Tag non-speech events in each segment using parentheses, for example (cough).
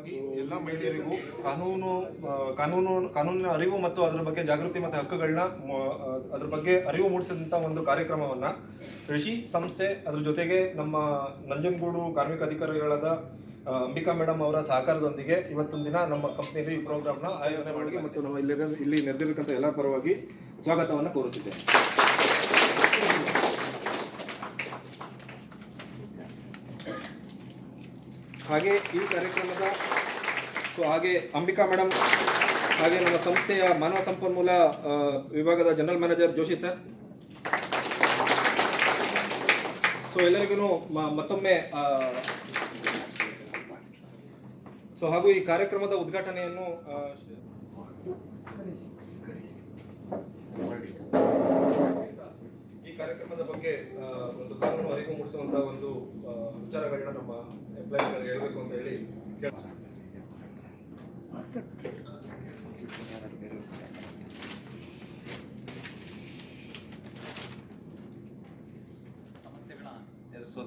ಅಂಗವಾಗಿ ಎಲ್ಲ ಮಹಿಳೆಯರಿಗೂ ಕಾನೂನು ಕಾನೂನು ಕಾನೂನಿನ ಅರಿವು ಮತ್ತು ಅದರ ಬಗ್ಗೆ ಜಾಗೃತಿ ಮತ್ತು ಹಕ್ಕುಗಳನ್ನ ಅದ್ರ ಬಗ್ಗೆ ಅರಿವು ಮೂಡಿಸಿದಂಥ ಒಂದು ಕಾರ್ಯಕ್ರಮವನ್ನ ಕೃಷಿ ಸಂಸ್ಥೆ ಅದ್ರ ಜೊತೆಗೆ ನಮ್ಮ ನಂಜನಗೂಡು ಕಾರ್ಮಿಕ ಅಧಿಕಾರಿಗಳಾದ ಅಂಬಿಕಾ ಮೇಡಮ್ ಅವರ ಸಹಕಾರದೊಂದಿಗೆ ಇವತ್ತೊಂದು ದಿನ ನಮ್ಮ ಕಂಪ್ನಿಯಲ್ಲಿ ಈ ಪ್ರೋಗ್ರಾಮ್ನ ಆಯೋಜನೆ ಮಾಡಿ ಮತ್ತು ನಾವು ಇಲ್ಲಿ ಇಲ್ಲಿ ನೆರೆದಿರತಕ್ಕಂಥ ಎಲ್ಲ ಪರವಾಗಿ ಸ್ವಾಗತವನ್ನು ಕೋರುತ್ತಿದ್ದೇನೆ ಹಾಗೆ ಈ ಕಾರ್ಯಕ್ರಮದ ಸೊ ಹಾಗೆ ಅಂಬಿಕಾ ಮೇಡಮ್ ಹಾಗೆ ನಮ್ಮ ಸಂಸ್ಥೆಯ ಮಾನವ ಸಂಪನ್ಮೂಲ ವಿಭಾಗದ general manager Joshi sir. So ಎಲ್ಲರಿಗೂ ಮತ್ತೊಮ್ಮೆ ಸೊ ಹಾಗೂ ಈ ಕಾರ್ಯಕ್ರಮದ ಉದ್ಘಾಟನೆಯನ್ನು ಈ ಕಾರ್ಯಕ್ರಮದ ಬಗ್ಗೆ ಒಂದು ಕಾನೂನು ಅರಿವು ಮೂಡಿಸುವಂತಹ ಒಂದು ವಿಚಾರಗಳನ್ನ ನಮ್ಮ ಎಂಪ್ಲಾಯಿಗಳಿಗೆ ಹೇಳಬೇಕು ಅಂತ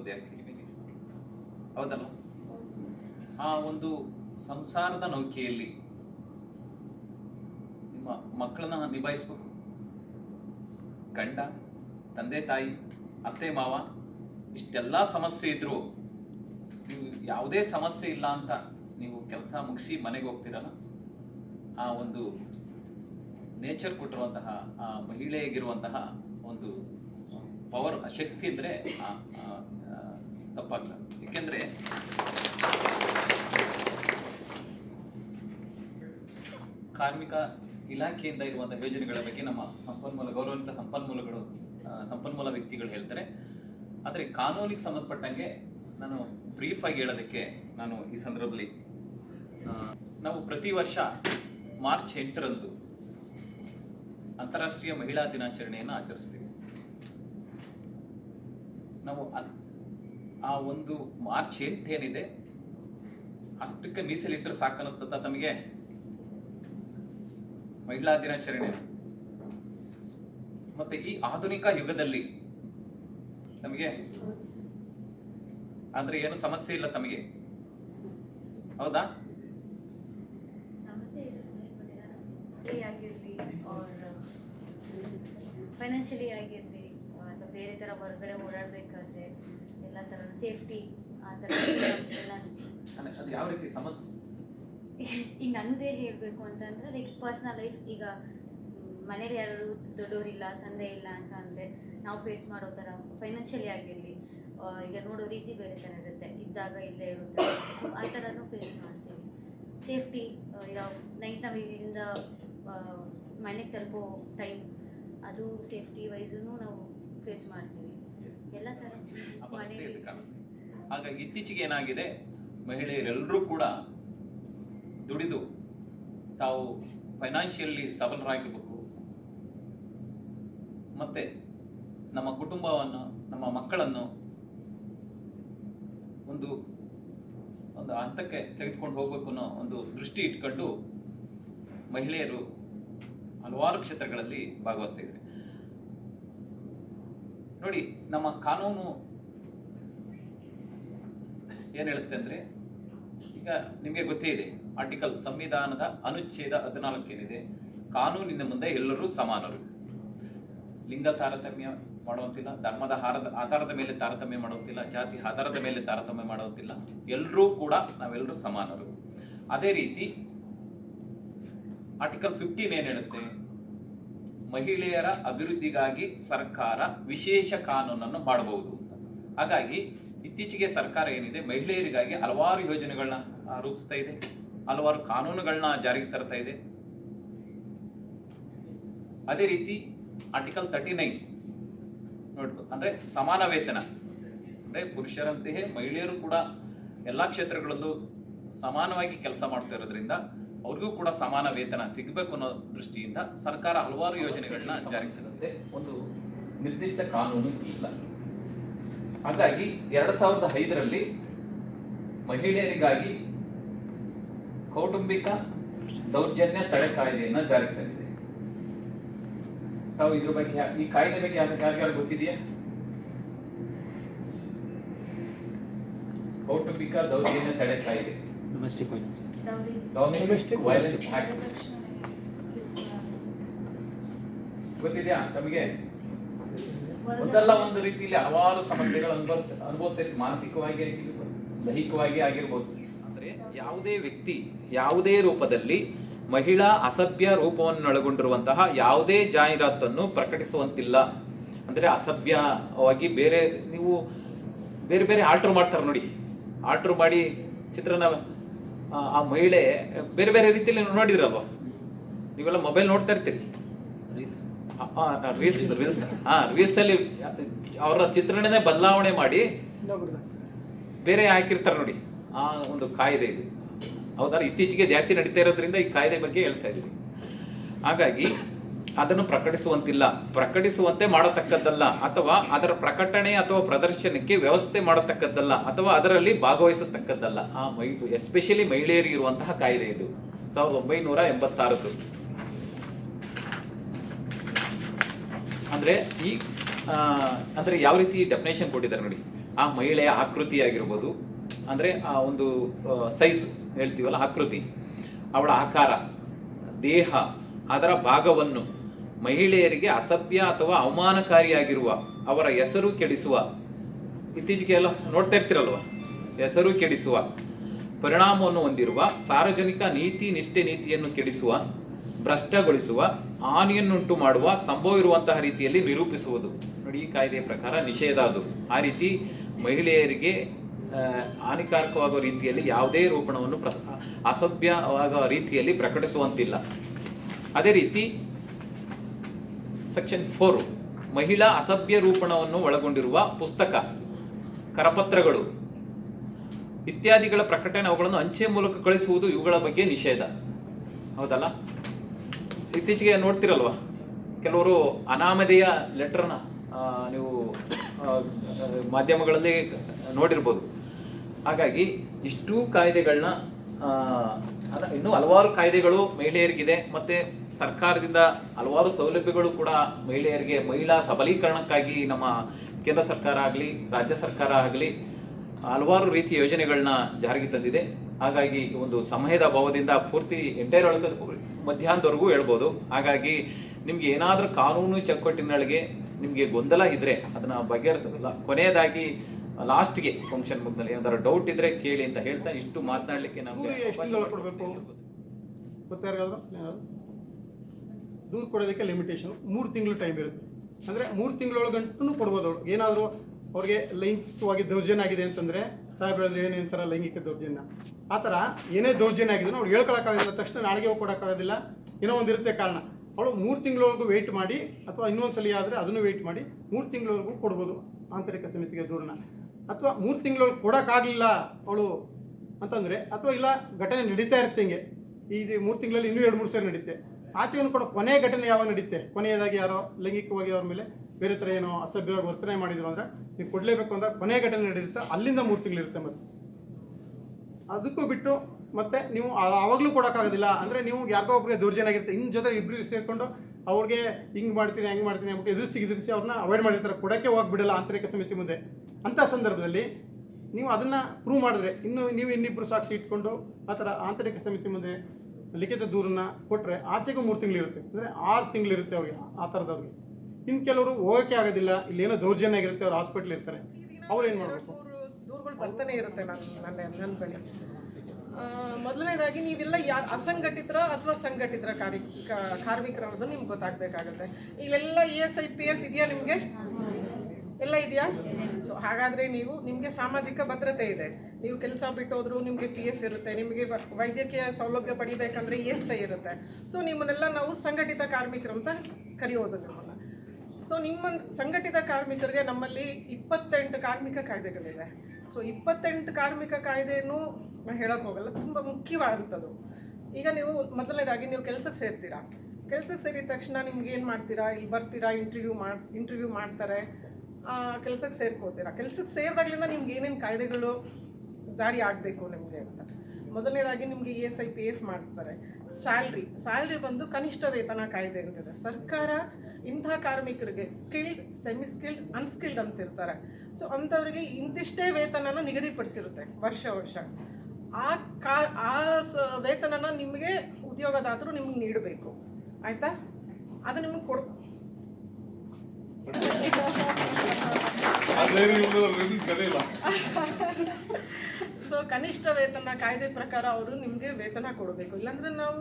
ಜಾಸ್ತಿ ಹೌದಲ್ಲ? ಆ ಒಂದು ಸಂಸಾರದ ನೌಕೆಯಲ್ಲಿ ನಿಮ್ಮ ಮಕ್ಕಳನ್ನ ನಿಭಾಯಿಸ್ಬೇಕು. ಗಂಡ, ತಂದೆ, ತಾಯಿ, ಅತ್ತೆ, ಮಾವ, ಇಷ್ಟೆಲ್ಲ ಸಮಸ್ಯೆ ಇದ್ರು ಯಾವುದೇ ಸಮಸ್ಯೆ ಇಲ್ಲ ಅಂತ ನೀವು ಕೆಲಸ ಮುಗಿಸಿ ಮನೆಗೆ ಹೋಗ್ತೀರಲ್ಲ? ಆ ಒಂದು ನೇಚರ್ ಕೊಟ್ಟಿರುವಂತಹ, ಆ ಮಹಿಳೆಯಾಗಿರುವಂತಹ ಒಂದು ಪವರ್ ಶಕ್ತಿ ಅಂದರೆ ತಪ್ಪಾಗಲ್ಲ ಏಕೆಂದ್ರೆ ಕಾರ್ಮಿಕ ಇಲಾಖೆಯಿಂದ ಇರುವಂತಹ ಯೋಜನೆಗಳ ಬಗ್ಗೆ ನಮ್ಮ ಸಂಪನ್ಮೂಲ, ಗೌರವಾನ್ವಿತ ಸಂಪನ್ಮೂಲಗಳು ಸಂಪನ್ಮೂಲ ವ್ಯಕ್ತಿಗಳು ಹೇಳ್ತಾರೆ. ಆದರೆ ಕಾನೂನಿಗೆ ಸಂಬಂಧಪಟ್ಟಂಗೆ ನಾನು ಬ್ರೀಫ್ ಆಗಿ ಹೇಳೋದಕ್ಕೆ ನಾನು ಈ ಸಂದರ್ಭದಲ್ಲಿ ನಾವು ಪ್ರತಿ ವರ್ಷ ಮಾರ್ಚ್ ಎಂಟರಂದು ಅಂತಾರಾಷ್ಟ್ರೀಯ ಮಹಿಳಾ ದಿನಾಚರಣೆಯನ್ನು ಆಚರಿಸ್ತೀವಿ. ನಾವು ಆ ಒಂದು ಮಾರ್ಚ್ ಎಂಟು ಏನಿದೆ, ಅಷ್ಟಕ್ಕೆ ಮೀಸಲಿಟ್ಟರೆ ಸಾಕನ್ನಿಸ್ತದ ತಮಗೆ ಮಹಿಳಾ ದಿನಾಚರಣೆ. ಮತ್ತೆ ಈ ಆಧುನಿಕ ಯುಗದಲ್ಲಿ ನಮಗೆ ಆದ್ರೆ ಏನು ಸಮಸ್ಯೆ ಇಲ್ಲ ತಮಗೆ? ಹೌದಾ? ಸಮಸ್ಯೆ ಇರುತ್ತೆ ಆಗಿರಲಿ ಫೈನಾನ್ಷಿಯಲಿ ಆಗಿರಲಿ ಅಥವಾ ಬೇರೆ ತರ ಹೊರಗಡೆ ಓಡಾಡಬೇಕಾದ್ರೆ ಎಲ್ಲ ಥರ ಸೇಫ್ಟಿ ಆ ಥರ ಎಲ್ಲ ಅದು ಯಾವ ರೀತಿ ಸಮಸ್ಯೆ? ಈಗ ನನ್ನದೇ ಹೇಳಬೇಕು ಅಂತಂದ್ರೆ ಲೈಕ್ ಪರ್ಸನಲ್ ಲೈಫ್ ಈಗ ಮನೇಲಿ ಯಾರು ದೊಡ್ಡವರಿಲ್ಲ ತಂದೆ ಇಲ್ಲ ಅಂತ ಅಂದ್ರೆ ನಾವು ಫೇಸ್ ಮಾಡೋ ತರ ಫೈನಾನ್ಷಿಯಲಿ ಆಗಿರಲಿ ಈಗ ನೋಡೋ ರೀತಿ ಬೇರೆ ಥರ ಇರುತ್ತೆ. ಇದ್ದಾಗ ಇಲ್ಲೇ ಇರುತ್ತೆ. ಸೊ ಆ ಥರನೂ ಫೇಸ್ ಮಾಡ್ತೀವಿ. ಸೇಫ್ಟಿ ಈಗ ನೈಟ್ ನಾವು ಇಲ್ಲಿಂದ ಮನೆಗೆ ತಲುಪೋ ಟೈಮ್ ಅದು ಸೇಫ್ಟಿ ವೈಸೂ ನಾವು ಫೇಸ್ ಮಾಡ್ತೀವಿ. ಎಲ್ಲ ಥರ. (laughs) ಹಾಗಾಗಿ ಇತ್ತೀಚೆಗೆ ಏನಾಗಿದೆ ಮಹಿಳೆಯರೆಲ್ಲರೂ ಕೂಡ ದುಡಿದು ತಾವು ಫೈನಾನ್ಷಿಯಲಿ ಸಬಲರಾಗಿರ್ಬೇಕು. ಮತ್ತೆ ನಮ್ಮ ಕುಟುಂಬವನ್ನು ನಮ್ಮ ಮಕ್ಕಳನ್ನು ಒಂದು ಒಂದು ಹಂತಕ್ಕೆ ತೆಗೆದುಕೊಂಡು ಹೋಗ್ಬೇಕು ಅನ್ನೋ ಒಂದು ದೃಷ್ಟಿ ಇಟ್ಕೊಂಡು ಮಹಿಳೆಯರು ಹಲವಾರು ಕ್ಷೇತ್ರಗಳಲ್ಲಿ ಭಾಗವಹಿಸ್ತಿದ್ದಾರೆ ನೋಡಿ, ನಮ್ಮ ಕಾನೂನು ಏನ್ ಹೇಳುತ್ತೆ ಅಂದ್ರೆ, ಈಗ ನಿಮಗೆ ಗೊತ್ತೇ ಇದೆ, ಆರ್ಟಿಕಲ್ ಸಂವಿಧಾನದ ಅನುಚ್ಛೇದ ಹದಿನಾಲ್ಕು ಏನಿದೆ ಕಾನೂನಿನ ಮುಂದೆ ಎಲ್ಲರೂ ಸಮಾನರು. ಲಿಂಗ ತಾರತಮ್ಯ ಮಾಡುವಂತಿಲ್ಲ. ಧರ್ಮದ ಹಾರದ, ಆಧಾರದ ಮೇಲೆ ತಾರತಮ್ಯ ಮಾಡುವಂತಿಲ್ಲ. ಜಾತಿ ಆಧಾರದ ಮೇಲೆ ತಾರತಮ್ಯ ಮಾಡುವಂತಿಲ್ಲ. ಎಲ್ಲರೂ ಕೂಡ ನಾವೆಲ್ಲರೂ ಸಮಾನರು. ಅದೇ ರೀತಿ ಆರ್ಟಿಕಲ್ ಫಿಫ್ಟೀನ್ ಏನ್ ಹೇಳುತ್ತೆ? ಮಹಿಳೆಯರ ಅಭಿವೃದ್ಧಿಗಾಗಿ ಸರ್ಕಾರ ವಿಶೇಷ ಕಾನೂನನ್ನು ಮಾಡಬಹುದು ಹಾಗಾಗಿ ಇತ್ತೀಚೆಗೆ ಸರ್ಕಾರ ಏನಿದೆ? ಮಹಿಳೆಯರಿಗಾಗಿ ಹಲವಾರು ಯೋಜನೆಗಳನ್ನ ರೂಪಿಸ್ತಾ ಇದೆ. ಹಲವಾರು ಕಾನೂನುಗಳನ್ನ ಜಾರಿಗೆ ತರ್ತಾ ಇದೆ. ಅದೇ ರೀತಿ ಆರ್ಟಿಕಲ್ ತರ್ಟಿ ನೈನ್ ನೋಡ್ಬೋದು ಅಂದ್ರೆ ಸಮಾನ ವೇತನ. ಅಂದ್ರೆ ಪುರುಷರಂತೆಯೇ ಮಹಿಳೆಯರು ಕೂಡ ಎಲ್ಲಾ ಕ್ಷೇತ್ರಗಳಲ್ಲೂ ಸಮಾನವಾಗಿ ಕೆಲಸ ಮಾಡ್ತಾ ಇರೋದ್ರಿಂದ ಅವ್ರಿಗೂ ಕೂಡ ಸಮಾನ ವೇತನ ಸಿಗಬೇಕು ಅನ್ನೋ ದೃಷ್ಟಿಯಿಂದ ಸರ್ಕಾರ ಹಲವಾರು ಯೋಜನೆಗಳನ್ನ ಜಾರಿಗೆ ಒಂದು ನಿರ್ದಿಷ್ಟ ಕಾನೂನು ಇಲ್ಲ. ಹಾಗಾಗಿ ಎರಡ್ ಸಾವಿರದ ಐದರಲ್ಲಿ ಮಹಿಳೆಯರಿಗಾಗಿ ಕೌಟುಂಬಿಕ ದೌರ್ಜನ್ಯ ತಡೆ ಕಾಯ್ದೆಯನ್ನ ಜಾರಿಗೆ ತಾವು ಇದ್ರ ಬಗ್ಗೆ ಈ ಕಾಯ್ದೆ ಬಗ್ಗೆ ಯಾರು ಯಾರಿಗಾರು ಗೊತ್ತಿದೆಯಾ? ಕೌಟುಂಬಿಕ ದೌರ್ಜನ್ಯ ತಡೆ ಕಾಯ್ದೆ. ಡೊಮೆಸ್ಟಿಕ್ ವೈಲೆನ್ಸ್ ಆಕ್ಟ್ ಗೊತ್ತಿದ್ಯಾ ತಮಗೆ? ಒಂದಲ್ಲ ಒಂದು ರೀತಿಯಲ್ಲಿ ಹಲವಾರು ಸಮಸ್ಯೆಗಳು ಅನುಭವ- ಅನುಭವಿಸ್ತಾ ಮಾನಸಿಕವಾಗಿ ಆಗಿರ್ಬೋದು ದೈಹಿಕವಾಗಿ ಆಗಿರ್ಬೋದು. ಅಂದ್ರೆ ಯಾವುದೇ ವ್ಯಕ್ತಿ ಯಾವುದೇ ರೂಪದಲ್ಲಿ ಮಹಿಳಾ ಅಸಭ್ಯ ರೂಪವನ್ನೊಳಗೊಂಡಿರುವಂತಹ ಯಾವುದೇ ಜಾಹೀರಾತನ್ನು ಪ್ರಕಟಿಸುವಂತಿಲ್ಲ. ಅಂದ್ರೆ ಅಸಭ್ಯವಾಗಿ ಬೇರೆ ನೀವು ಬೇರೆ ಬೇರೆ ಆಲ್ಟರ್ ಮಾಡ್ತಾರೆ ನೋಡಿ. ಆಲ್ಟರ್ ಮಾಡಿ ಚಿತ್ರನ ಆ, ಮಹಿಳೆ ಬೇರೆ ಬೇರೆ ರೀತಿಯಲ್ಲಿ ನೋಡಿದ್ರಲ್ವ? ನೀವೆಲ್ಲ ಮೊಬೈಲ್ ನೋಡ್ತಾ ಇರ್ತೀರಿ. ರೀಲ್ಸ್ ರೀಲ್ಸ್ ಹಾ ರೀಲ್ಸ್ ಅಲ್ಲಿ ಅವರ ಚಿತ್ರಣನೇ ಬದಲಾವಣೆ ಮಾಡಿ ಬೇರೆ ಹಾಕಿರ್ತಾರೆ ನೋಡಿ. ಆ ಒಂದು ಕಾಯ್ದೆ ಇದು. ಹೌದಾ ಇತ್ತೀಚೆಗೆ ಜಾಸ್ತಿ ನಡೀತಾ ಇರೋದ್ರಿಂದ ಈ ಕಾಯ್ದೆ ಬಗ್ಗೆ ಹೇಳ್ತಾ ಇದ್ದೀವಿ ಹಾಗಾಗಿ ಅದನ್ನು ಪ್ರಕಟಿಸುವಂತಿಲ್ಲ. ಪ್ರಕಟಿಸುವಂತೆ ಮಾಡತಕ್ಕದ್ದಲ್ಲ ಅಥವಾ ಅದರ ಪ್ರಕಟಣೆ ಅಥವಾ ಪ್ರದರ್ಶನಕ್ಕೆ ವ್ಯವಸ್ಥೆ ಮಾಡತಕ್ಕದ್ದಲ್ಲ ಅಥವಾ ಅದರಲ್ಲಿ ಭಾಗವಹಿಸತಕ್ಕದ್ದಲ್ಲ. ಆ ಮೈ, ಎಸ್ಪೆಷಲಿ ಮಹಿಳೆಯರಿಗೆ ಇರುವಂತಹ ಕಾಯ್ದೆ ಇದು. ಸಾವಿರದ ಒಂಬೈನೂರ ಎಂಬತ್ತಾರದ್ದು ಅಂದ್ರೆ ಈ ಅಂದ್ರೆ ಯಾವ ರೀತಿ ಡೆಫಿನೇಷನ್ ಕೊಟ್ಟಿದ್ದಾರೆ ನೋಡಿ. ಆ ಮಹಿಳೆಯ ಆಕೃತಿ ಆಗಿರ್ಬೋದು ಅಂದ್ರೆ ಆ ಒಂದು ಸೈಜ್ ಹೇಳ್ತೀವಲ್ಲ ಆಕೃತಿ ಅವಳ ಆಕಾರ, ದೇಹ, ಅದರ ಭಾಗವನ್ನು ಮಹಿಳೆಯರಿಗೆ ಅಸಭ್ಯ ಅಥವಾ ಅವಮಾನಕಾರಿಯಾಗಿರುವ, ಅವರ ಹೆಸರು ಕೆಡಿಸುವ, ಇತ್ತೀಚೆಗೆ ಎಲ್ಲ ನೋಡ್ತಾ ಇರ್ತಿರಲ್ವ? ಹೆಸರು ಕೆಡಿಸುವ, ಪರಿಣಾಮವನ್ನು ಹೊಂದಿರುವ, ಸಾರ್ವಜನಿಕ ನೀತಿ, ನಿಷ್ಠೆ ನೀತಿಯನ್ನು ಕೆಡಿಸುವ, ಭ್ರಷ್ಟಗೊಳಿಸುವ, ಹಾನಿಯನ್ನುಂಟು ಮಾಡುವ, ಸಂಭವ ಇರುವಂತಹ ರೀತಿಯಲ್ಲಿ ನಿರೂಪಿಸುವುದು. ನೋಡಿ, ಈ ಕಾಯ್ದೆಯ ಪ್ರಕಾರ ನಿಷೇಧ ಅದು. ಆ ರೀತಿ ಮಹಿಳೆಯರಿಗೆ ಹಾನಿಕಾರಕವಾಗುವ ರೀತಿಯಲ್ಲಿ ಯಾವುದೇ ರೂಪಣವನ್ನು ಪ್ರಸ ಅಸಭ್ಯವಾಗುವ ರೀತಿಯಲ್ಲಿ ಪ್ರಕಟಿಸುವಂತಿಲ್ಲ. ಅದೇ ರೀತಿ ಸೆಕ್ಷನ್ ಫೋರ್ ಮಹಿಳಾ ಅಸಭ್ಯ ರೂಪಣವನ್ನು ಒಳಗೊಂಡಿರುವ ಪುಸ್ತಕ, ಕರಪತ್ರಗಳು ಇತ್ಯಾದಿಗಳ ಪ್ರಕಟಣೆ ಅವುಗಳನ್ನು ಅಂಚೆ ಮೂಲಕ ಕಳಿಸುವುದು ಇವುಗಳ ಬಗ್ಗೆ ನಿಷೇಧ. ಹೌದಲ್ಲ? ಇತ್ತೀಚೆಗೆ ನೋಡ್ತಿರಲ್ವಾ? ಕೆಲವರು ಅನಾಮಧೇಯ ಲೆಟರ್ನ ನೀವು ಮಾಧ್ಯಮಗಳಲ್ಲಿ ನೋಡಿರ್ಬೋದು. ಹಾಗಾಗಿ ಇಷ್ಟೂ ಕಾಯ್ದೆಗಳನ್ನ ಇನ್ನೂ ಹಲವಾರು ಕಾಯ್ದೆಗಳು ಮಹಿಳೆಯರಿಗಿದೆ, ಮತ್ತೆ ಸರ್ಕಾರದಿಂದ ಹಲವಾರು ಸೌಲಭ್ಯಗಳು ಕೂಡ ಮಹಿಳೆಯರಿಗೆ ಮಹಿಳಾ ಸಬಲೀಕರಣಕ್ಕಾಗಿ ನಮ್ಮ ಕೇಂದ್ರ ಸರ್ಕಾರ ಆಗಲಿ, ರಾಜ್ಯ ಸರ್ಕಾರ ಆಗಲಿ ಹಲವಾರು ರೀತಿಯ ಯೋಜನೆಗಳನ್ನ ಜಾರಿಗೆ ತಂದಿದೆ. ಹಾಗಾಗಿ ಒಂದು ಸಮಯದ ಅಭಾವದಿಂದ ಪೂರ್ತಿ ಎಂಟೈರ್ ಮಧ್ಯಾಹ್ನದವರೆಗೂ ಹೇಳ್ಬೋದು. ಹಾಗಾಗಿ ನಿಮ್ಗೆ ಏನಾದರೂ ಕಾನೂನು ಚೌಕಟ್ಟಿನೊಳಗೆ ನಿಮಗೆ ಗೊಂದಲ ಇದ್ರೆ ಅದನ್ನ ಬಗೆಹರಿಸೋದಿಲ್ಲ. ಕೊನೆಯದಾಗಿ ಲಾಸ್ಟ್ಗೆ ಫಂಕ್ಷನ್ ಮುಗ್ದಲ್ಲಿ ಏನಾದ್ರು ಡೌಟ್ ಇದ್ರೆ ಕೇಳಿ ಅಂತ ಹೇಳ್ತಾ ಇಷ್ಟು ಮಾತನಾಡ್ಲಿಕ್ಕೆ ನಮಗೆ ದೂರು ಕೊಡೋದಕ್ಕೆ ಲಿಮಿಟೇಷನ್ ಮೂರು ತಿಂಗಳು ಟೈಮ್ ಇರುತ್ತೆ. ಅಂದರೆ ಮೂರು ತಿಂಗಳೊಳಗಂಟೂ ಕೊಡ್ಬೋದು ಅವ್ರು. ಏನಾದರೂ ಅವ್ರಿಗೆ ಲೈಂಗಿಕವಾಗಿ ದೌರ್ಜನ್ಯ ಆಗಿದೆ ಅಂತಂದರೆ ಸಾಹೇಬ್ರಲ್ಲಿ ಏನು ಅಂತಾರ ಲೈಂಗಿಕ ದೌರ್ಜನ್ಯ? ಆ ಥರ ಏನೇ ದೌರ್ಜನ್ಯ ಆಗಿದೆ ಅವ್ರು ಹೇಳ್ಕೊಳಕ್ಕಾಗೋದಿಲ್ಲ. ತಕ್ಷಣ ನಾಳೆಗೆ ಕೊಡೋಕ್ಕಾಗೋದಿಲ್ಲ. ಏನೋ ಒಂದು ಇರುತ್ತೆ ಕಾರಣ. ಅವಳು ಮೂರು ತಿಂಗಳವರೆಗೂ ವೆಯ್ಟ್ ಮಾಡಿ ಅಥವಾ ಇನ್ನೊಂದು ಸಲ ಆದರೆ ಅದನ್ನು ವೆಯ್ಟ್ ಮಾಡಿ ಮೂರು ತಿಂಗಳವರೆಗೂ ಕೊಡ್ಬೋದು ಆಂತರಿಕ ಸಮಿತಿಗೆ ದೂರನ್ನ ಅಥವಾ ಮೂರು ತಿಂಗಳು ಕೊಡೋಕ್ಕಾಗಲಿಲ್ಲ ಅವಳು ಅಂತಂದರೆ, ಅಥವಾ ಇಲ್ಲ ಘಟನೆ ನಡೀತಾ ಇರುತ್ತೆ ಹಿಂಗೆ. ಈ ಮೂರು ತಿಂಗಳಲ್ಲಿ ಇನ್ನೂ ಎರಡು ಮೂರು ಸಾರಿ ನಡೀತೆ. ಆಚೆಗೆ ಕೂಡ ಕೊನೆಯ ಘಟನೆ ಯಾವಾಗ ನಡೀತೆ? ಕೊನೆಯದಾಗಿ ಯಾರೋ ಲೈಂಗಿಕವಾಗಿ ಅವ್ರ ಮೇಲೆ ಬೇರೆ ಥರ ಏನೋ ಅಸಭ್ಯವಾಗಿ ವರ್ತನೆ ಮಾಡಿದ್ರು ಅಂದರೆ ನೀವು ಕೊಡಲೇಬೇಕು ಅಂದಾಗ ಕೊನೆಯ ಘಟನೆ ನಡೆಯುತ್ತೆ, ಅಲ್ಲಿಂದ ಮೂರು ತಿಂಗಳಿರುತ್ತೆ ಮತ್ತೆ. ಅದಕ್ಕೂ ಬಿಟ್ಟು ಮತ್ತೆ ನೀವು ಆವಾಗಲೂ ಆವಾಗ್ಲೂ ಕೊಡೋಕ್ಕಾಗೋದಿಲ್ಲ ಅಂದರೆ ನೀವು ಯಾರಿಗೋ ಒಬ್ಬರಿಗೆ ದೌರ್ಜನ್ಯ ಆಗಿರುತ್ತೆ. ಇನ್ನು ಜೊತೆ ಇಬ್ಬರು ಸೇರಿಕೊಂಡು ಅವ್ರಿಗೆ ಹಿಂಗೆ ಮಾಡ್ತೀನಿ, ಹೆಂಗೆ ಮಾಡ್ತೀನಿ ಅಂದ್ಬಿಟ್ಟು ಎದುರಿಸಿ ಎದುರಿಸಿ ಅವ್ರನ್ನ ಅವಾಯ್ಡ್ ಮಾಡಿರ್ತಾರೆ. ಕೊಡೋಕ್ಕೆ ಹೋಗ್ಬಿಡಲ್ಲ ಆಂತರಿಕ ಸಮಿತಿ ಮುಂದೆ. ಅಂಥ ಸಂದರ್ಭದಲ್ಲಿ ನೀವು ಅದನ್ನು ಪ್ರೂವ್ ಮಾಡಿದ್ರೆ ಇನ್ನು ನೀವು ಇನ್ನಿಬ್ಬರು ಸಾಕ್ಷಿ ಇಟ್ಕೊಂಡು ಆ ಥರ ಆಂತರಿಕ ಸಮಿತಿ ಮುಂದೆ ಲಿಖಿತ ದೂರನ್ನ ಕೊಟ್ಟರೆ ಆಚೆಗೂ ಮೂರು ತಿಂಗಳಿರುತ್ತೆ. ಅಂದರೆ ಆರು ತಿಂಗಳಿರುತ್ತೆ ಅವ್ರಿಗೆ ಆ ಥರದವ್ರಿಗೆ. ಇನ್ನು ಕೆಲವರು ಹೋಗೋಕ್ಕೆ ಆಗೋದಿಲ್ಲ, ಇಲ್ಲೇನೋ ದೌರ್ಜನ್ಯ ಆಗಿರುತ್ತೆ, ಅವ್ರು ಹಾಸ್ಪಿಟ್ಲ್ ಇರ್ತಾರೆ. ಅವ್ರು ಏನು ಮಾಡಬೇಕು? ಬರ್ತಾನೆ ಇರುತ್ತೆ ನಾನು ನನ್ನ ಮೊದಲನೇದಾಗಿ ನೀವೆಲ್ಲ ಯಾರು ಅಸಂಘಟಿತರ ಅಥವಾ ಸಂಘಟಿತರ ಕಾರ್ಯ ಕಾರ್ಮಿಕರು ಅನ್ನೋದು ನಿಮ್ಗೆ ಗೊತ್ತಾಗಬೇಕಾಗುತ್ತೆ. ಇಲ್ಲೆಲ್ಲ E S I P F ಇದೆಯಾ ನಿಮಗೆ? ಎಲ್ಲ ಇದೆಯಾ? ಸೊ ಹಾಗಾದರೆ ನೀವು, ನಿಮಗೆ ಸಾಮಾಜಿಕ ಭದ್ರತೆ ಇದೆ. ನೀವು ಕೆಲಸ ಬಿಟ್ಟೋದ್ರು ನಿಮಗೆ ಪಿ ಎಫ್ ಇರುತ್ತೆ, ನಿಮಗೆ ವೈದ್ಯಕೀಯ ಸೌಲಭ್ಯ ಪಡಿಬೇಕಂದ್ರೆ ಇ ಎಸ್ ಐ ಇರುತ್ತೆ. ಸೊ ನಿಮ್ಮನ್ನೆಲ್ಲ ನಾವು ಸಂಘಟಿತ ಕಾರ್ಮಿಕರು ಅಂತ ಕರೆಯೋದು ನಿಮ್ಮನ್ನು. ಸೊ ನಿಮ್ಮ ಸಂಘಟಿತ ಕಾರ್ಮಿಕರಿಗೆ ನಮ್ಮಲ್ಲಿ ಇಪ್ಪತ್ತೆಂಟು ಕಾರ್ಮಿಕ ಕಾಯ್ದೆಗಳಿದೆ ಸೊ ಇಪ್ಪತ್ತೆಂಟು ಕಾರ್ಮಿಕ ಕಾಯ್ದೆಯನ್ನು ನಾನು ಹೇಳೋಕೆ ಹೋಗಲ್ಲ, ತುಂಬ ಮುಖ್ಯವಾದಂಥದ್ದು. ಈಗ ನೀವು ಮೊದಲನೇದಾಗಿ ನೀವು ಕೆಲಸಕ್ಕೆ ಸೇರ್ತೀರಾ. ಕೆಲಸಕ್ಕೆ ಸೇರಿದ ತಕ್ಷಣ ನಿಮ್ಗೆ ಏನು ಮಾಡ್ತೀರಾ? ಇಲ್ಲಿ ಬರ್ತೀರಾ ಇಂಟರ್ವ್ಯೂ ಮಾಡಿ ಇಂಟರ್ವ್ಯೂ ಮಾಡ್ತಾರೆ. ಕೆಲಸಕ್ಕೆ ಸೇರ್ಕೋತೀರಾ ಕೆಲಸಕ್ಕೆ ಸೇರಿದಾಗಲಿಂದ ನಿಮ್ಗೆ ಏನೇನು ಕಾಯ್ದೆಗಳು ಜಾರಿ ಆಗಬೇಕು ನಿಮಗೆ ಅಂತ. ಮೊದಲನೇದಾಗಿ ನಿಮಗೆ E S I P F ಮಾಡಿಸ್ತಾರೆ. ಸ್ಯಾಲ್ರಿ ಸ್ಯಾಲ್ರಿ ಬಂದು ಕನಿಷ್ಠ ವೇತನ ಕಾಯ್ದೆ ಅಂತಿದೆ. ಸರ್ಕಾರ ಇಂಥ ಕಾರ್ಮಿಕರಿಗೆ ಸ್ಕಿಲ್ಡ್ ಸೆಮಿ ಸ್ಕಿಲ್ಡ್ ಅನ್ಸ್ಕಿಲ್ಡ್ ಅಂತ ಇರ್ತಾರೆ ಸೊ ಅಂಥವ್ರಿಗೆ ಇಂತಿಷ್ಟೇ ವೇತನನ ನಿಗದಿಪಡಿಸಿರುತ್ತೆ ವರ್ಷ ವರ್ಷ. ಆ ಕಾ, ಆ ಸ, ವೇತನನ ನಿಮಗೆ ಉದ್ಯೋಗದಾತರು ನಿಮ್ಗೆ ನೀಡಬೇಕು. ಆಯಿತಾ? ಅದು ನಿಮಗೆ ಕೊಡ್ ಅದೇ ಇವ್ರದ್ದು ಕರೆಯಲ್ಲ ಸೊ ಕನಿಷ್ಠ ವೇತನ ಕಾಯ್ದೆ ಪ್ರಕಾರ ಅವರು ನಿಮಗೆ ವೇತನ ಕೊಡಬೇಕು. ಇಲ್ಲಾಂದ್ರೆ ನಾವು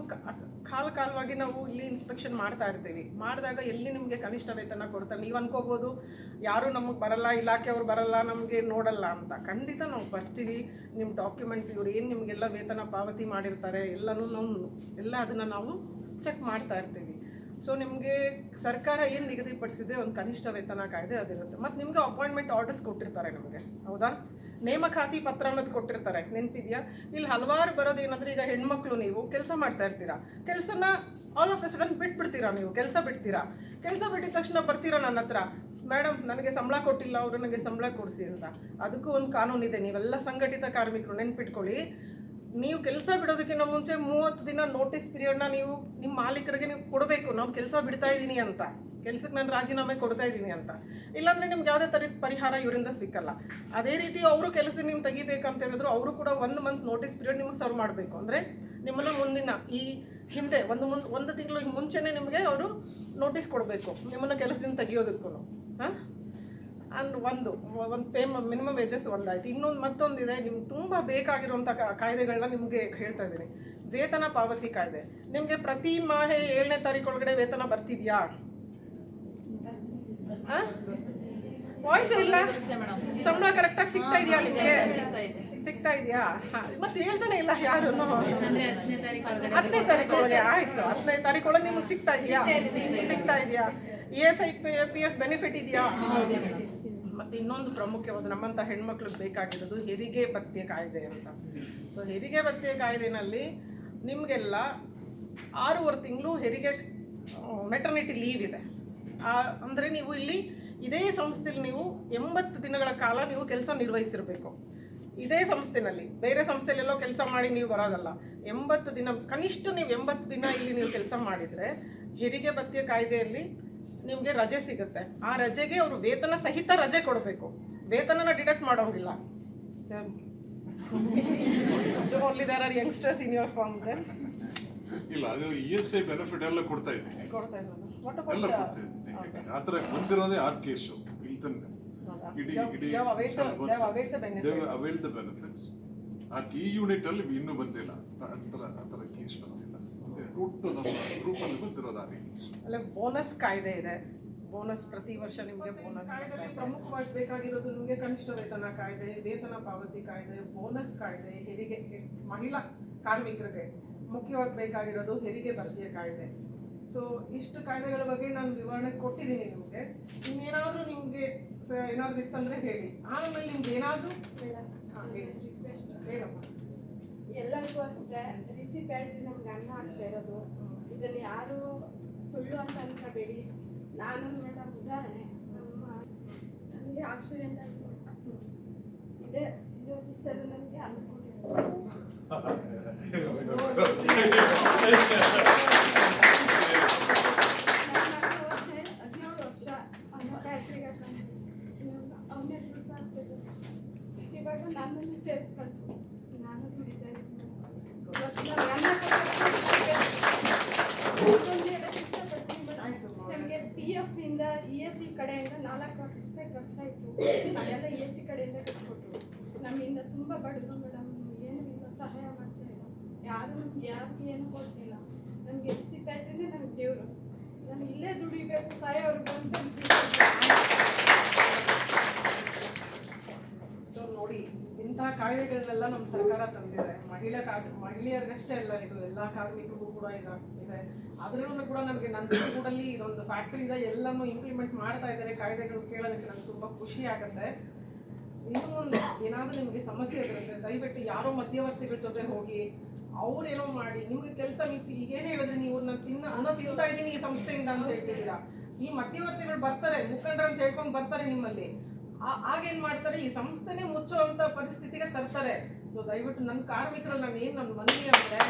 ಕಾಲ ಕಾಲವಾಗಿ ನಾವು ಇಲ್ಲಿ ಇನ್ಸ್ಪೆಕ್ಷನ್ ಮಾಡ್ತಾ ಇರ್ತೀವಿ. ಮಾಡಿದಾಗ ಎಲ್ಲಿ ನಿಮಗೆ ಕನಿಷ್ಠ ವೇತನ ಕೊಡ್ತಾರೆ? ನೀವು ಅನ್ಕೋಬೋದು, ಯಾರು ನಮಗೆ ಬರಲ್ಲ ಇಲಾಖೆಯವ್ರು ಬರಲ್ಲ, ನಮಗೆ ನೋಡಲ್ಲ ಅಂತ. ಖಂಡಿತ ನಾವು ಬರ್ತೀವಿ. ನಿಮ್ಮ ಡಾಕ್ಯುಮೆಂಟ್ಸ್ ಇವ್ರು ಏನು ನಿಮಗೆಲ್ಲ ವೇತನ ಪಾವತಿ ಮಾಡಿರ್ತಾರೆ, ಎಲ್ಲನೂ ನಾವು ಎಲ್ಲ ಅದನ್ನು ನಾವು ಚೆಕ್ ಮಾಡ್ತಾ ಇರ್ತೀವಿ. ಸೊ ನಿಮಗೆ ಸರ್ಕಾರ ಏನು ನಿಗದಿಪಡಿಸಿದೆ? ಒಂದು ಕನಿಷ್ಠ ವೇತನ ಕಾಯ್ದೆ ಅದಿರುತ್ತೆ. ಮತ್ತು ನಿಮಗೆ ಅಪಾಯಿಂಟ್ಮೆಂಟ್ ಆರ್ಡರ್ಸ್ ಕೊಟ್ಟಿರ್ತಾರೆ ನಮಗೆ. ಹೌದಾ? ನೇಮಕಾತಿ ಪತ್ರ ಅನ್ನೋದು ಕೊಟ್ಟಿರ್ತಾರೆ. ನೆನ್ಪಿದೆಯಾ? ಇಲ್ಲಿ ಹಲವಾರು ಬರೋದೇನಂದ್ರೆ ಈಗ ಹೆಣ್ಮಕ್ಳು ನೀವು ಕೆಲಸ ಮಾಡ್ತಾ ಇರ್ತೀರಾ? ಕೆಲಸನ ಆಲ್ ಆಫ್ ಎ ಸಡನ್ ಬಿಟ್ಬಿಡ್ತೀರಾ ನೀವು? ಕೆಲಸ ಬಿಡ್ತೀರಾ? ಕೆಲಸ ಬಿಟ್ಟಿದ ತಕ್ಷಣ ಬರ್ತೀರಾ ನನ್ನ ಹತ್ರ? ಮೇಡಮ್ ನನಗೆ ಸಂಬಳ ಕೊಟ್ಟಿಲ್ಲ, ಅವರು ನನಗೆ ಸಂಬಳ ಕೊಡಿಸಿ ಅಂತ. ಅದಕ್ಕೂ ಒಂದು ಕಾನೂನಿದೆ. ನೀವೆಲ್ಲ ಸಂಘಟಿತ ಕಾರ್ಮಿಕರು ನೆನ್ಪಿಟ್ಕೊಳ್ಳಿ. ನೀವು ಕೆಲಸ ಬಿಡೋದಕ್ಕಿಂತ ಮುಂಚೆ ಮೂವತ್ತು ದಿನ ನೋಟಿಸ್ ಪೀರಿಯಡ್ನ ನೀವು ನಿಮ್ಮ ಮಾಲೀಕರಿಗೆ ನೀವು ಕೊಡಬೇಕು. ನಾವು ಕೆಲಸ ಬಿಡ್ತಾ ಇದ್ದೀನಿ ಅಂತ. ಕೆಲಸಕ್ಕೆ ನಾನು ರಾಜೀನಾಮೆ ಕೊಡ್ತಾ ಇದ್ದೀನಿ ಅಂತ. ಇಲ್ಲಾಂದ್ರೆ ನಿಮ್ಗೆ ಯಾವುದೇ ಥರದ ಪರಿಹಾರ ಇವರಿಂದ ಸಿಕ್ಕಲ್ಲ. ಅದೇ ರೀತಿ ಅವರು ಕೆಲಸ ನೀವು ತೆಗಿಬೇಕಂತ ಹೇಳಿದ್ರು ಅವರು ಕೂಡ ಒಂದು ಮಂತ್ ನೋಟಿಸ್ ಪೀರಿಯಡ್ ನಿಮ್ಗೆ ಸರ್ವ್ ಮಾಡಬೇಕು. ಅಂದರೆ ನಿಮ್ಮನ್ನು ಮುಂದಿನ ಈ ಹಿಂದೆ ಒಂದು ಮುಂದೆ, ಒಂದು ತಿಂಗಳು ಮುಂಚೆನೇ ನಿಮಗೆ ಅವರು ನೋಟಿಸ್ ಕೊಡಬೇಕು. ನಿಮ್ಮನ್ನು ಕೆಲಸದಿಂದ ತೆಗಿಯೋದಕ್ಕೂ ಹಾಂ? ಅಂಡ್ ಒಂದು ಒಂದು ಪೇ ಮಿನಿಮಮ್ ವೇಜಸ್ ಒಂದಾಯ್ತು. ಇನ್ನೊಂದು ಮತ್ತೊಂದಿದೆ ನಿಮ್ಗೆ ತುಂಬ ಬೇಕಾಗಿರುವಂಥ ಕಾಯ್ದೆಗಳನ್ನ ನಿಮಗೆ ಹೇಳ್ತಾ ಇದ್ದೀನಿ. ವೇತನ ಪಾವತಿ ಕಾಯ್ದೆ. ನಿಮಗೆ ಪ್ರತಿ ಮಾಹೆ ಏಳನೇ ತಾರೀಕು ಒಳಗಡೆ ವೇತನ ಬರ್ತಿದ್ಯಾ? ವಾಯ್ಸ್ ಇಲ್ಲ? ಸಂಬಳ ಕರೆಕ್ಟಾಗಿ ಸಿಗ್ತಾ ಇದೆಯಾ ನಿಮಗೆ? ಸಿಗ್ತಾ ಇದೆಯಾ? ಮತ್ತೆ ಹೇಳ್ತಾನೆ ಇಲ್ಲ ಯಾರು? ಹತ್ತನೇ ತಾರೀಕು ಒಳಗೆ ಆಯ್ತು. ಹತ್ತನೇ ತಾರೀಕು ಒಳಗೆ ನಿಮ್ಗೆ ಸಿಗ್ತಾ ಇದೆಯಾ? ಸಿಗ್ತಾ ಇದೆಯಾ? E S I P F benefit ಇದೆಯಾ? ಮತ್ತೆ ಇನ್ನೊಂದು ಪ್ರಮುಖವಾದ ನಮ್ಮಂತ ಹೆಣ್ಮಕ್ಳಿಗೆ ಬೇಕಾಗಿರೋದು ಹೆರಿಗೆ ಭತ್ಯೆ ಕಾಯ್ದೆ ಅಂತ. ಸೊ ಹೆರಿಗೆ ಭತ್ಯೆ ಕಾಯ್ದೆನಲ್ಲಿ ನಿಮಗೆಲ್ಲ ಆರೂವರೆ ತಿಂಗಳು ಹೆರಿಗೆ ಮೆಟರ್ನಿಟಿ ಲೀವ್ ಇದೆ. ಅಂದ್ರೆ ನೀವು ಇಲ್ಲಿ ಇದೇ ಸಂಸ್ಥೆಯಲ್ಲಿ ನೀವು ಎಂಬತ್ತು ದಿನಗಳ ಕಾಲ ನೀವು ಕೆಲಸ ನಿರ್ವಹಿಸಿರಬೇಕು. ಇದೇ ಸಂಸ್ಥೆನಲ್ಲಿ, ಬೇರೆ ಸಂಸ್ಥೆಲೆಲ್ಲೋ ಕೆಲಸ ಮಾಡಿ ನೀವು ಬರೋದಲ್ಲ. ಎಂಬತ್ತು ದಿನ, ಕನಿಷ್ಠ ನೀವು ಎಂಬತ್ತು ದಿನ ಇಲ್ಲಿ ನೀವು ಕೆಲಸ ಮಾಡಿದರೆ, ಹೆರಿಗೆ ಭತ್ಯೆ ಕಾಯ್ದೆಯಲ್ಲಿ ನಿಮಗೆ ರಜೆ ಸಿಗುತ್ತೆ. ಆ ರಜೆಗೆ ಅವರು ವೇತನ ಸಹಿತ ರಜೆ ಕೊಡಬೇಕು. ವೇತನನ ಡಿಡಕ್ಟ್ ಮಾಡೋಂಗಿಲ್ಲ. Only there are youngsters in your farm ಇಲ್ಲ ಅದು ಇ ಎಸ್ ಐ ಬೆನಿಫಿಟ್ ಎಲ್ಲ ಕೊಡ್ತಾ ಇದ್ದೀನಿ. ಕೊಡ್ತಾ ಎಲ್ಲ ಇದ್ದೀನಿ ಆ ಥರ ಬಂದಿರೋದೇ ಆರ್ ಕೇಸು ಇಲ್ಲಿ ತನಕ? ಇಡೀ ಇಡೀ. ಅವೈಲ್ ದ ಬೆನಿಫಿಟ್ಸ್ ಆ ಈ ಯೂನಿಟ್ ಅಲ್ಲಿ ಇನ್ನೂ ಬಂದಿಲ್ಲ. ಆ ಥರ ಆ ಥರ ಕೇಸ್ ಬಂದಿಲ್ಲ ಒಟ್ಟು ನಮ್ಮ ಗ್ರೂಪಲ್ಲಿ ಬಂದಿರೋದು ಅಲ್ಲ ಬೋನಸ್ ಕಾಯ್ದೆ ಇದೆ. ಬೋನಸ್ ಪ್ರತಿ ವರ್ಷ ನಿಮಗೆ ಬೋನಸ್ ಕಾಯ್ದೆಯಲ್ಲಿ ಪ್ರಮುಖವಾಗಿ ಬೇಕಾಗಿರೋದು ನಿಮಗೆ ಕನಿಷ್ಠ ವೇತನ ಕಾಯ್ದೆ ವೇತನ ಪಾವತಿ ಕಾಯ್ದೆ ಬೋನಸ್ ಕಾಯ್ದೆ ಹೆರಿಗೆ ಮಹಿಳಾ ಕಾರ್ಮಿಕರಿಗೆ ಮುಖ್ಯವಾಗಿ ಬೇಕಾಗಿರೋದು ಹೆರಿಗೆ ಭರ್ತಿಯ ಕಾಯ್ದೆ. ಸೊ ಇಷ್ಟು ಕಾಯ್ದೆಗಳ ಬಗ್ಗೆ ನಾನು ವಿವರಣೆ ಕೊಟ್ಟಿದ್ದೀನಿ ನಿಮಗೆ. ಇನ್ನೇನಾದರೂ ನಿಮಗೆ ಏನಾದರೂ ಇತ್ತಂದ್ರೆ ಹೇಳಿ. ಆಮೇಲೆ ನಿಮ್ಗೆ ಏನಾದರೂ ಹೇಳಮ್ಮ. ಎಲ್ಲರಿಗೂ ಅಷ್ಟೇ ರಿಸಿ ಬ್ಯಾಟ್ರಿ ನಮ್ಗೆ ಅನ್ನ ಆಗ್ತಾ ಇರೋದು. ಇದನ್ನು ಯಾರು ಸುಳ್ಳು ಅಂತ ಅನ್ಕೋಬೇಡಿ. ನಾನು ಮೇಡಮ್ ಉದಾಹರಣೆ, ನಮ್ಮ ನನಗೆ ಆಕ್ಸಿಡೆಂಟ್ ಆಗಿ ಇದೆ, ಜ್ಯೋತಿ ನನಗೆ ಅನ್ಕೊಂಡಿದ್ದಾರೆ (laughs) ಹದಿನೇಳು ವರ್ಷ ಅನ್ನ ಬ್ಯಾಟ್ರಿಗೆ ಅವನೇ ದುಡ್ಡು ಆಗ್ತಿದೆ ಇವಾಗ ನನ್ನನ್ನು ಸೇರಿಸ್ಕೊಂಡು ನಾನು ದುಡಿತಾ ಇದ್ದೀನಿ ವರ್ಷದಲ್ಲಿ ಅನ್ನ ನಮಗೆ ಪಿ ಎಫ್ ಇಂದ ಇ ಎಸ್ ಸಿ ಕಡೆಯಿಂದ ನಾಲ್ಕು ಲಕ್ಷ ರೂಪಾಯಿ ಖರ್ಚಾಯಿತು ಅದೆಲ್ಲ ಇ ಎಸ್ ಸಿ ಕಡೆಯಿಂದ ಕಟ್ಕೊಟ್ರು ನಮ್ಮಿಂದ ತುಂಬ ಬಡವರು ಮೇಡಮ್, ಏನು ಸಹಾಯ ಮಾಡ್ತಾ ಇಲ್ಲ. ಯಾರು ನಮ್ಗೆ ಯಾರಿಗೆ ಏನು ಕೊಡ್ತಿಲ್ಲ. ನಮ್ಗೆ ಎಸ್ ಸಿ ಪ್ಯಾಟ್ರಿನೇ ನಮ್ಗೆ ದೇವರು. ನಾನು ಇಲ್ಲೇ ದುಡಿಬೇಕು, ಸಹಾಯ ಅಂತ ಸೊ ನೋಡಿ ಇಂತಹ ಕಾಯ್ದೆಗಳನ್ನೆಲ್ಲ ನಮ್ಮ ಸರ್ಕಾರ ತಂದಿದೆ. ಮಹಿಳಾ ಕಾಯ್ದೆ ಮಹಿಳೆಯರಿಗಷ್ಟೇ ಅಲ್ಲ, ಇದು ಎಲ್ಲ ಕಾರ್ಮಿಕರಿಗೂ ಕೂಡ ಇದಾಗ್ತಿದೆ. ಇದೆ ಅದರಲ್ಲೂ ಕೂಡ ನನಗೆ ನನ್ನ ಕೂಡಲ್ಲಿ ಇದೊಂದು ಫ್ಯಾಕ್ಟ್ರಿಯಿಂದ ಎಲ್ಲನೂ ಇಂಪ್ಲಿಮೆಂಟ್ ಮಾಡ್ತಾ ಇದ್ದಾರೆ. ಕಾಯ್ದೆಗಳು ಕೇಳೋದಕ್ಕೆ ನನಗೆ ತುಂಬ ಖುಷಿ ಆಗುತ್ತೆ. ಇನ್ನು ಮುಂದೆ ಏನಾದರೂ ನಿಮಗೆ ಸಮಸ್ಯೆ ಇರುತ್ತೆ ದಯವಿಟ್ಟು ಯಾರೋ ಮಧ್ಯವರ್ತಿಗಳ ಜೊತೆ ಹೋಗಿ ಅವ್ರೇನೋ ಮಾಡಿ, ನಿಮ್ಗೆ ಕೆಲಸ ಮಿತಿ ಈಗೇನು ಹೇಳಿದ್ರೆ ನೀವು? ನಾನು ತಿನ್ನ, ಅನ್ನ ತಿಂತಾ ಇದ್ದೀನಿ ಈ ಸಂಸ್ಥೆಯಿಂದ ಅಂತ ಹೇಳ್ತಿದ್ದೀರಾ? ಈ ಮಧ್ಯವರ್ತಿಗಳು ಬರ್ತಾರೆ, ಮುಖಂಡರು ಅಂತ ಹೇಳ್ಕೊಂಡು ಬರ್ತಾರೆ ನಿಮ್ಮಲ್ಲಿ. ಆಗೇನ್ ಮಾಡ್ತಾರೆ? ಈ ಸಂಸ್ಥೆನೇ ಮುಚ್ಚುವಂತ ಪರಿಸ್ಥಿತಿಗೆ ತರ್ತಾರೆ. ಸೊ ದಯವಿಟ್ಟು ನನ್ನ ಕಾರ್ಮಿಕರು, ನಾನು ಏನು ನನ್ನ ಮನವಿ ಅಂದ್ರೆ (laughs)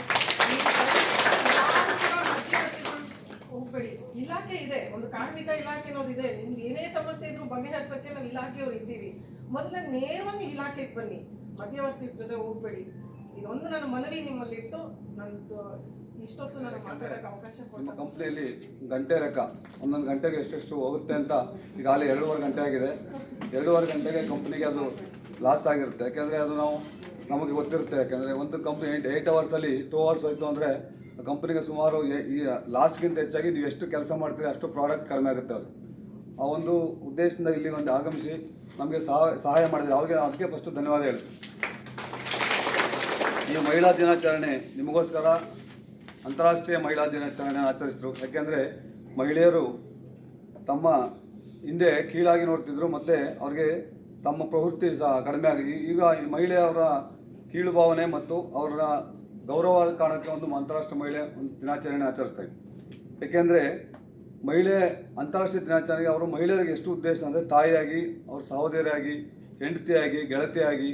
ಹೋಗ್ಬೇಡಿ. ಇಲಾಖೆ ಇದೆ, ಒಂದು ಕಾರ್ಮಿಕ ಇಲಾಖೆ ಅನ್ನೋದು ಇದೆ. ನಿಮ್ಗೆ ಏನೇ ಸಮಸ್ಯೆ ಇದ್ರು ಬಗೆಹರಿಸಕ್ಕೆ ನಾವು ಇಲಾಖೆಯವ್ರು ಇದ್ದೀವಿ. ಮೊದಲ ನೇರವಾಗಿ ಇಲಾಖೆಗೆ ಬನ್ನಿ. ಮಧ್ಯವರ್ತಿ ಜೊತೆ ಹೋಗ್ಬೇಡಿ. ಇದೊಂದು ನನ್ನ ಮನವಿ ನಿಮ್ಮಲ್ಲಿ ಇಟ್ಟು ನಂದು ಇಷ್ಟೊತ್ತು ಕಂಪ್ನಿಯಲ್ಲಿ ಗಂಟೆ ಲೆಕ್ಕ. ಒಂದೊಂದು ಗಂಟೆಗೆ ಎಷ್ಟೆಷ್ಟು ಹೋಗುತ್ತೆ ಅಂತ ಈಗಾಗಲೇ ಎರಡೂವರೆ ಗಂಟೆ ಆಗಿದೆ. ಎರಡೂವರೆ ಗಂಟೆಗೆ ಕಂಪ್ನಿಗೆ ಅದು ಲಾಸ್ ಆಗಿರುತ್ತೆ. ಯಾಕೆಂದರೆ ಅದು ನಾವು ನಮಗೆ ಗೊತ್ತಿರುತ್ತೆ. ಯಾಕೆಂದರೆ ಒಂದು ಕಂಪ್ನಿ ಏಯ್ಟ್ ಏಯ್ಟ್ ಅವರ್ಸಲ್ಲಿ ಟೂ ಅವರ್ಸ್ ಹೋಯಿತು ಅಂದರೆ ಕಂಪ್ನಿಗೆ ಸುಮಾರು ಈ ಲಾಸ್ಗಿಂತ ಹೆಚ್ಚಾಗಿ ನೀವು ಎಷ್ಟು ಕೆಲಸ ಮಾಡ್ತೀರಿ ಅಷ್ಟು ಪ್ರಾಡಕ್ಟ್ ಕಡಿಮೆ ಆಗುತ್ತೆ ಅದು. ಆ ಒಂದು ಉದ್ದೇಶದಿಂದ ಇಲ್ಲಿ ಒಂದು ಆಗಮಿಸಿ ನಮಗೆ ಸಹಾಯ ಮಾಡಿದ್ರೆ ಅವ್ರಿಗೆ, ಅದಕ್ಕೆ ಫಸ್ಟು ಧನ್ಯವಾದ ಹೇಳ್ತೀನಿ. ಈ ಮಹಿಳಾ ದಿನಾಚರಣೆ ನಿಮಗೋಸ್ಕರ ಅಂತಾರಾಷ್ಟ್ರೀಯ ಮಹಿಳಾ ದಿನಾಚರಣೆ ಆಚರಿಸಿದ್ರು ಯಾಕೆಂದರೆ ಮಹಿಳೆಯರು ತಮ್ಮ ಹಿಂದೆ ಕೀಳಾಗಿ ನೋಡ್ತಿದ್ರು, ಮತ್ತು ಅವ್ರಿಗೆ ತಮ್ಮ ಪ್ರವೃತ್ತಿ ಸಹ ಕಡಿಮೆ ಆಗಿ ಈಗ ಈ ಮಹಿಳೆಯವರ ಕೀಳು ಭಾವನೆ ಮತ್ತು ಅವರ ಗೌರವ ಕಾರಣಕ್ಕೆ ಒಂದು ಅಂತಾರಾಷ್ಟ್ರೀಯ ಮಹಿಳೆ ದಿನಾಚರಣೆ ಆಚರಿಸ್ತಾ ಇದೆ. ಏಕೆಂದರೆ ಮಹಿಳೆ ಅಂತಾರಾಷ್ಟ್ರೀಯ ದಿನಾಚರಣೆಗೆ ಅವರು ಮಹಿಳೆಯರಿಗೆ ಎಷ್ಟು ಉದ್ದೇಶ ಅಂದರೆ ತಾಯಿಯಾಗಿ, ಅವ್ರ ಸಹೋದರಿಯಾಗಿ, ಹೆಂಡತಿಯಾಗಿ, ಗೆಳತಿಯಾಗಿ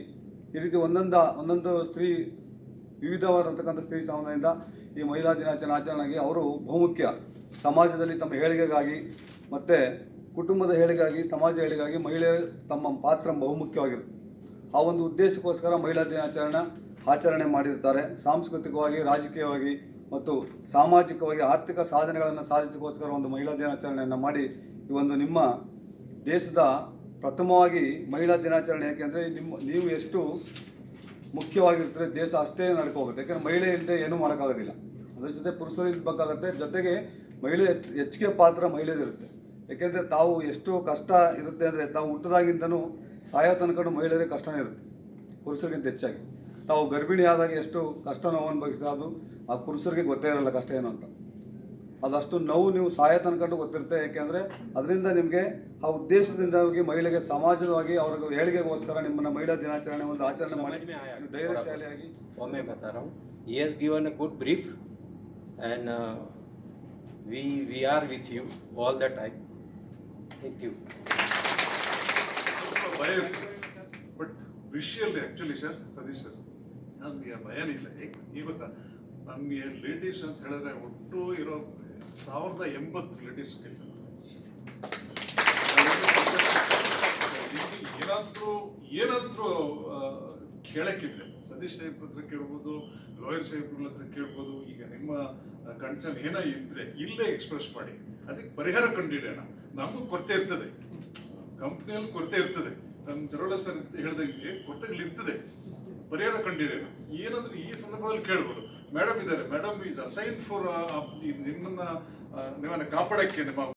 ಈ ರೀತಿ ಒಂದೊಂದು ಒಂದೊಂದು ಸ್ತ್ರೀ ವಿವಿಧವಾದಂತಕ್ಕಂಥ ಸ್ತ್ರೀ ಸಮುದಾಯದಿಂದ ಈ ಮಹಿಳಾ ದಿನಾಚರಣೆ ಆಚರಣೆಗೆ ಅವರು ಬಹುಮುಖ್ಯ. ಸಮಾಜದಲ್ಲಿ ತಮ್ಮ ಏಳಿಗೆಗಾಗಿ ಮತ್ತು ಕುಟುಂಬದ ಏಳಿಗೆಗಾಗಿ, ಸಮಾಜ ಹೇಳಿಗಾಗಿ ಮಹಿಳೆ ತಮ್ಮ ಪಾತ್ರ ಬಹುಮುಖ್ಯವಾಗಿರುತ್ತೆ. ಆ ಒಂದು ಉದ್ದೇಶಕ್ಕೋಸ್ಕರ ಮಹಿಳಾ ದಿನಾಚರಣೆ ಆಚರಣೆ ಮಾಡಿರ್ತಾರೆ ಸಾಂಸ್ಕೃತಿಕವಾಗಿ, ರಾಜಕೀಯವಾಗಿ ಮತ್ತು ಸಾಮಾಜಿಕವಾಗಿ ಆರ್ಥಿಕ ಸಾಧನೆಗಳನ್ನು ಸಾಧಿಸೋಕ್ಕೋಸ್ಕರ ಒಂದು ಮಹಿಳಾ ದಿನಾಚರಣೆಯನ್ನು ಮಾಡಿ ಈ ಒಂದು ನಿಮ್ಮ ದೇಶದ ಪ್ರಥಮವಾಗಿ ಮಹಿಳಾ ದಿನಾಚರಣೆ ಯಾಕೆಂದರೆ ನಿಮ್ಮ, ನೀವು ಎಷ್ಟು ಮುಖ್ಯವಾಗಿರ್ತದೆ ದೇಶ ಅಷ್ಟೇ ನಡ್ಕೋಗುತ್ತೆ. ಯಾಕಂದರೆ ಮಹಿಳೆ ಇಲ್ಲದೆ ಏನೂ ಮಾಡೋಕ್ಕಾಗೋದಿಲ್ಲ. ಅದರ ಜೊತೆ ಪುರುಷರು ಇರಬೇಕಾಗತ್ತೆ. ಜೊತೆಗೆ ಮಹಿಳೆ ಹೆಚ್ಚ್- ಹೆಚ್ಚಿಗೆ ಪಾತ್ರ ಮಹಿಳೆಯರಿರುತ್ತೆ ಯಾಕೆಂದರೆ ತಾವು ಎಷ್ಟು ಕಷ್ಟ ಇರುತ್ತೆ ಅಂದರೆ ತಾವು ಹುಟ್ಟದಾಗಿಂದನೂ ಸಾಯೋ ತನಕ ಮಹಿಳೆಯರಿಗೆ ಕಷ್ಟನೇ ಇರುತ್ತೆ. ಪುರುಷರಿಗಿಂತ ಹೆಚ್ಚಾಗಿ. ತಾವು ಗರ್ಭಿಣಿ ಆದಾಗ ಎಷ್ಟು ಕಷ್ಟ ನೋವು ಅನುಭವಿಸಿದ ಅದು ಆ ಪುರುಷರಿಗೆ ಗೊತ್ತೇ ಇರಲ್ಲ ಕಷ್ಟ ಏನು ಅಂತ. ಅದಷ್ಟು ನೋವು ನೀವು ಸಹಾಯ ತನಕ ಗೊತ್ತಿರುತ್ತೆ ಏಕೆಂದರೆ ಅದರಿಂದ ನಿಮಗೆ ಆ ಉದ್ದೇಶದಿಂದ ಹೋಗಿ ಮಹಿಳೆಗೆ ಸಮಾಜವಾಗಿ ಅವ್ರಿಗೆ ಏಳಿಗೆಗೋಸ್ಕರ ನಿಮ್ಮನ್ನು ಮಹಿಳಾ ದಿನಾಚರಣೆ ಒಂದು ಆಚರಣೆ ಮಾಡಿ ಧೈರ್ಯಶಾಲಿಯಾಗಿ. ಒಮ್ಮೆ ಬರ್ತಾರ he has given a good brief we we uh, we we are with you all the time. Thank you. But ವಿಷಯಲ್ಲಿ actually sir Satish sir ನಮಗೆ ಭಯನಿಲ್ಲ ಈಗ ಗೊತ್ತಾ? ನಮಗೆ ಲೇಡೀಸ್ ಅಂತ ಹೇಳಿದ್ರೆ ಒಟ್ಟು ಇರೋ ಸಾವಿರದ ಎಂಬತ್ತು ಲೇಡೀಸ್ ಕೆಲಸ ಏನಾದರೂ, ಏನಾದ್ರೂ ಕೇಳಕ್ಕಿದ್ರೆ, ಸತೀಶ್ ಸಾಹೇಬ್ರ ಹತ್ರ ಕೇಳ್ಬೋದು, ಲಾಯರ್ ಸಾಹೇಬ್ರ ಹತ್ರ ಕೇಳ್ಬೋದು, ಈಗ ನಿಮ್ಮ ಕನ್ಸರ್ನ್ ಏನೋ ಇದ್ರೆ ಇಲ್ಲೇ ಎಕ್ಸ್ಪ್ರೆಸ್ ಮಾಡಿ, ಅದಕ್ಕೆ ಪರಿಹಾರ ಕಂಡಿಡೋಣ ನಮಗೂ ಕೊರತೆ ಇರ್ತದೆ. ಕಂಪ್ನಿಯಲ್ಲಿ ಕೊರತೆ ಇರ್ತದೆ. ನಮ್ಮ ಜರೋಳ ಸರ್ ಹೇಳ್ದಂಗೆ ಕೊರತೆಗಳು ಇರ್ತದೆ ಪರಿಹಾರ ಕಂಡಿಡೋಣ ಏನಾದರೂ ಈ ಸಂದರ್ಭದಲ್ಲಿ ಕೇಳ್ಬೋದು. ಮೇಡಮ್ ಇದ್ದಾರೆ. ಮೇಡಮ್ ಈಸ್ ಅಸೈನ್ ಫಾರ್ ನಿಮ್ಮನ್ನ ನಿಮ್ಮನ್ನ ಕಾಪಾಡಕ್ಕೆ ನಿಮ್ಮ